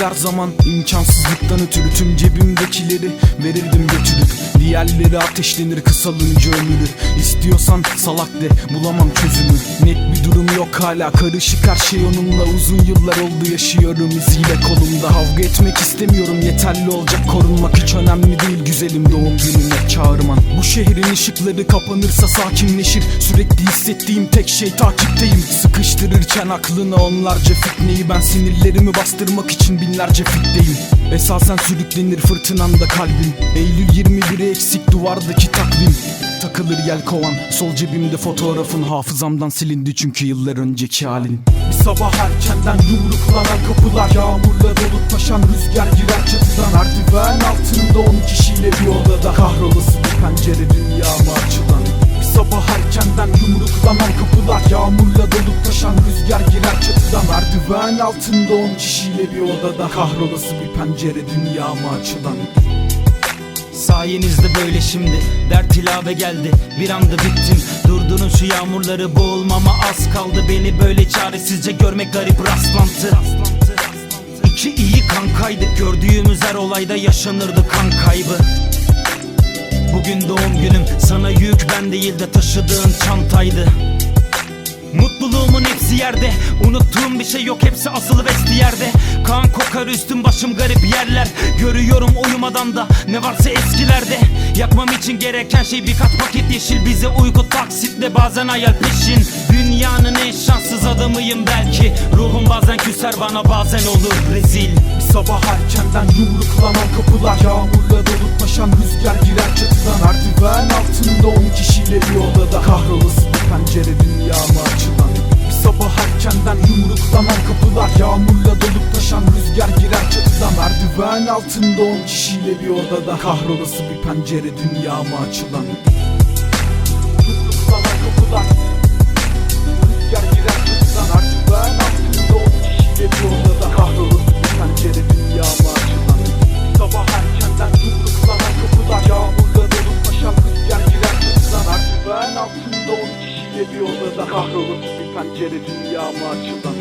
her zaman imkansızlıktan ötürü Tüm cebimdekileri verirdim götürüp. Diğerleri ateşlenir kısalınca ömürü. İstiyorsan salak de bulamam çözümü. Net bir durum yok hala karışık her şey onunla. Uzun yıllar oldu yaşıyorum iziyle kolumda. Kavga etmek istemiyorum yeterli olacak korunmak Hiç önemli değil. Güzelim doğum gününe çağırman. Bu şehrin ışıkları kapanırsa sakinleşir. Sürekli hissettiğim tek şey takipteyim. Sıkıştırırken aklına onlarca fitneyi Ben sinirlerimi bastırmak için binlerce fitteyim Esasen sürüklenir fırtınanda kalbim. Eylül 21'i eksik duvardaki takvim. Takılır yel kovan Sol cebimde fotoğrafın. Hafızamdan silindi çünkü yıllar önceki halin. Bir sabah erkenden yumruklanan kapılar Yağmurla dolup taşan rüzgar girer çatıdan. Merdiven altında on kişiyle bir odada Kahrolası bir pencere dünyama açılan sabah erkenden yumruklanan kapılar Yağmurla dolup taşan rüzgar girer çatıdan. Merdiven altında on kişiyle bir odada Kahrolası bir pencere dünyama açılan. Sayenizde böyle şimdi Dert ilave geldi bir anda bittim. Durdurun şu yağmurları boğulmama az kaldı. Beni böyle çaresizce görmek garip rastlantı. İki iyi kankaydı Gördüğümüz her olayda yaşanırdı kan kaybı Bugün doğum günüm Sana yük ben değil de taşıdığın çantaydı. Mutluluğumun hepsi yerde Unuttuğum bir şey yok hepsi asılı besti yerde Kan kokar üstüm başım garip yerler Görüyorum uyumadan da ne varsa eskilerde. Yakmam için gereken şey birkaç paket yeşil Bize uyku taksitle bazen hayal peşin. Dünyanın en şanssız adamıyım belki Ruhum bazen küser bana bazen olur rezil sabah erkenden yumruklanan kapılar. Yağmurla dolup taşan rüzgar girer çatıdan. Merdiven altında on kişiyle bir odada. Kahrolası bir pencere dünyama açılan. Bir sabah erkenden yumruklanan kapılar. Yağmurla dolup taşan rüzgar girer çatıdan. Merdiven altında on kişiyle bir odada. Kahrolası bir pencere dünyama açılan. Yumruklanan kapılar Merdiven altında on kişiyle bir odada Kahrolası bir pencere dünyama açılan